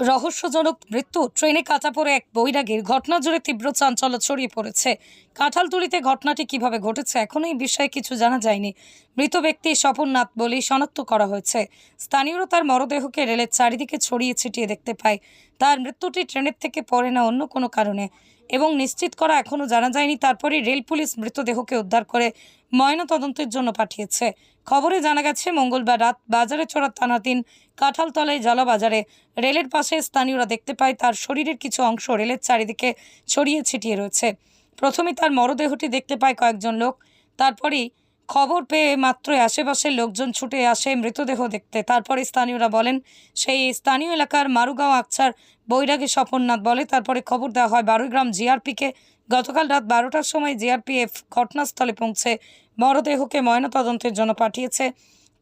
রহস্যজনক মৃত্যু, ট্রেনে কাটা পড়ে এক বৈরাগীর। ঘটনা জুড়ে তীব্র চাঞ্চল্য ছড়িয়ে পড়েছে। কাঁঠালতলিতে ঘটনাটি কীভাবে ঘটেছে এখনও এই বিষয়ে কিছু জানা যায়নি। মৃত ব্যক্তি স্বপন নাথ বলেই শনাক্ত করা হয়েছে। স্থানীয়রা তার মরদেহকে রেলের চারিদিকে ছড়িয়ে ছিটিয়ে দেখতে পায়। তার মৃত্যুটি ট্রেনের থেকে পড়ে না অন্য কোনো কারণে। এবং নিশ্চিত করা এখনও জানা যায়নি, তারপরে রেল পুলিশ মৃতদেহকে উদ্ধার করে ময়নাতদন্তের জন্য পাঠিয়েছে। খবরে জানা গেছে, মঙ্গলবার রাত বাজারে চড়া থানাতিন কাঁঠালতলায় জলাবাজারে রেলের পাশে স্থানীয়রা দেখতে পায়, তার শরীরের কিছু অংশ রেলের চারিদিকে ছড়িয়ে ছিটিয়ে রয়েছে। প্রথমে তার মরদেহটি দেখতে পায় কয়েকজন লোক, তারপরেই খবর পেয়ে মাত্রই আশেপাশের লোকজন ছুটে আসে মৃতদেহ দেখতে। তারপরে স্থানীয়রা বলেন, সেই স্থানীয় এলাকার মারুগাঁও আকছার বৈরাগী স্বপননাথ বলে। তারপরে খবর দেওয়া হয় বারোগ্রাম জিআরপিকে গতকাল রাত বারোটার সময় জিআরপিএফ ঘটনাস্থলে পৌঁছে মরদেহকে ময়নাতদন্তের জন্য পাঠিয়েছে।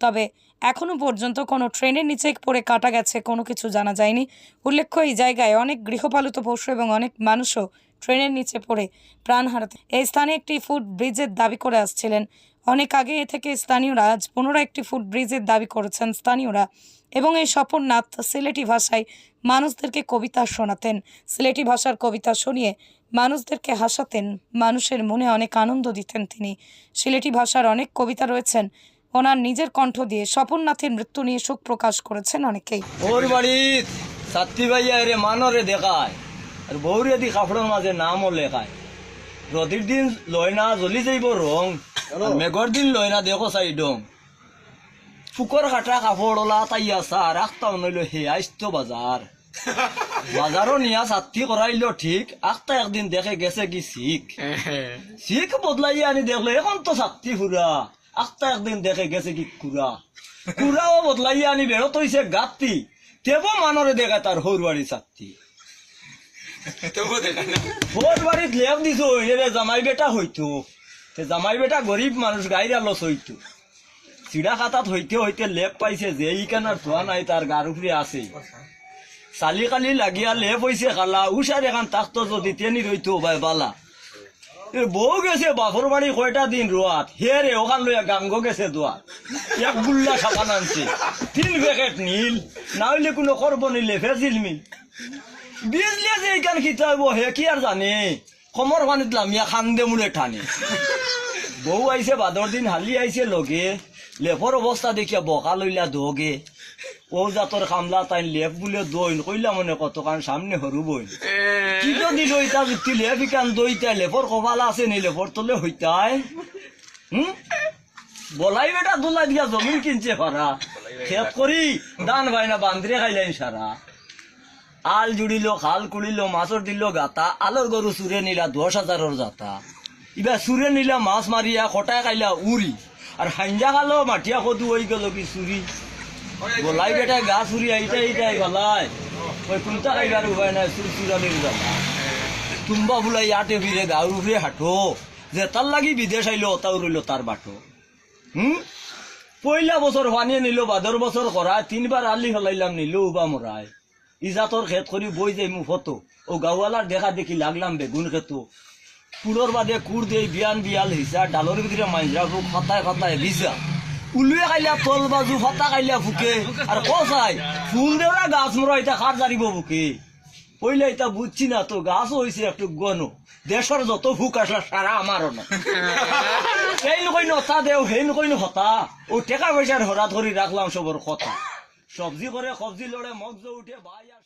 তবে এখনও পর্যন্ত কোনো ট্রেনের নিচে পড়ে কাটা গেছে, কোনো কিছু জানা যায়নি। উল্লেখ্য, এই জায়গায় অনেক গৃহপালিত পশু এবং অনেক মানুষও ট্রেনের নিচে পড়ে প্রাণ হারাতে এই স্থানে একটি ফুট ব্রিজের দাবি করে আসছিলেন। অনেক আগে এ থেকে স্থানীয়রা আজ পুনরায় একটি ফুট ব্রিজের দাবি করেছেন স্থানীয়রা এবং এই স্বপননাথ সিলেটি ভাষায় মানুষদেরকে কবিতা শোনাতেন। সিলেটি ভাষার কবিতা শুনিয়ে মানুষদেরকে হাসাতেন, মানুষের মনে অনেক আনন্দ দিতেন তিনি। সিলেটি ভাষার অনেক কবিতা রয়েছেন, ওনার নিজের কণ্ঠ দিয়ে স্বপননাথের মৃত্যু নিয়ে শোক প্রকাশ করেছেন অনেকেই। ওর বাড়িত সাত্তি ভাইয়া রে মানরে দেখায়। আর বৌরে দি কাপড়ের মাঝে নামও লেখায় রতির দিন লয় না জ্বলি যাইব রং মেঘর দিন লয় না দেখো চাই ডং ফুকর কাটা কাপড় ওলা তাইয়া সার আখতাও নইল হে আইস্ত বাজার বাজারও নিয়া সাত্তি করাইল ঠিক আখতা একদিন দেখে গেছে কি শিখ। শিখ বদলাই আনি দেখল এখন তো সাত্তি ফুরা আখতা একদিন দেখে গেছে কি কুড়া কুড়াও বদলাই আনি বেরোত হইছে গাত্তি তেবো মানরে দেখা তার হৌর বাড়ি হৌর বাড়িত লেখ দিছ এরে জামাই বেটা হইতো। জামাই বেটা গরিব মানুষ গাইরা লস হইতো। চিড়া খাতাত হইতে হইতে লেপ পাইছে, যে ইকানার ধোয়া নাই তার গার উপরে আছে। চালি কালি লাগিয়া লেপ হইছে খালা উষার এখান তাক্ত যদি তেনি রইতো ভাই বালা বউ গেছে বাপর বাড়ি কয়টা দিন রোয়াত হে রে ওখান লইয়া গাঙ্গ গেছে দোয়া এক গুল্লা সাবান আনছে। তিন প্যাকেট নীল না হইলে কোনো করব নিলে ফেজিল মিল। বিজলে যে এইখান খিতাব হে কি আর জানে? কমর পানিত লামিয়া খান্দে মুড়ে টানে বউ আইছে বাদর দিন হালি আইছে লগে। লেপর অবস্থা দেখিয়া বকা লইলা দোগে। ও জাতর কামলা তাই লেপ বুলে দইন। কইলা মনে কতখান সামনে হরু বইন। কি তো দিল ইটা জুতি লেপ ইকান দইতা লেপর কপাল আছে নি? লেপর তলে হইতাই হুম? বলাই বেটা দোলাই দিয়া জমিন কিনছে ভাড়া খেত করি দান ভাই না বান্দ্রে খাইলাইন সারা আল জুড়িল, খাল কুড়িল মাছর দিল গাতা আলোর গরু চুরে নিলা দশ হাজারের জাতা। ইবা চুরে নিলা মাছ মারিয়া খটাই খাইলা উড়ি আর হাইঞ্জা খালো মাটিয়া কদু হয়ে গেল কি চুরি গলাই বেটা গা চুরি আইটাই আইটাই গলাই। ওই কোনটা খাইবার উপায় নাই চুর চুরালির জ্বালা তুম্বা ফুলাই আটে ফিরে গাঁর উপরে হাঁটো। যে তার লাগি বিদেশ আইলো ওটাও রইল তার বাটো হুম? পয়লা বছর ফানিয়ে নিল বাদর বছর করায় তিনবার আলি ফেলাইলাম নিল উবা মরায় ইজাতর খেত করি বই যাই মু ফটো। ও গাওয়ালার দেখা দেখি লাগলাম বেগুন খেত কুড়োর বাদে কুড় দিয়ে বিয়ান বিয়াল হিসা ডালর ভিতরে মাইজরা ফুক ফাতায় ফাতায় ভিজা। উলুয়ে খাইলা তল বাজু ফাতা খাইলা ফুকে। আর কসাই ফুল দেওয়া গাছ মরা এটা খার জারিব বুকে। পইলে এটা বুঝছি না তো গাছও হয়েছে একটু গণ। দেশের যত ফুক আসলা সারা আমারও না এই নকই নতা দেও সেই নকই হতা। ও টেকা পয়সার হরা ধরি রাখলাম সবর কথা। সবজি করে সবজি লড়ে মগজ উঠে ভাই আর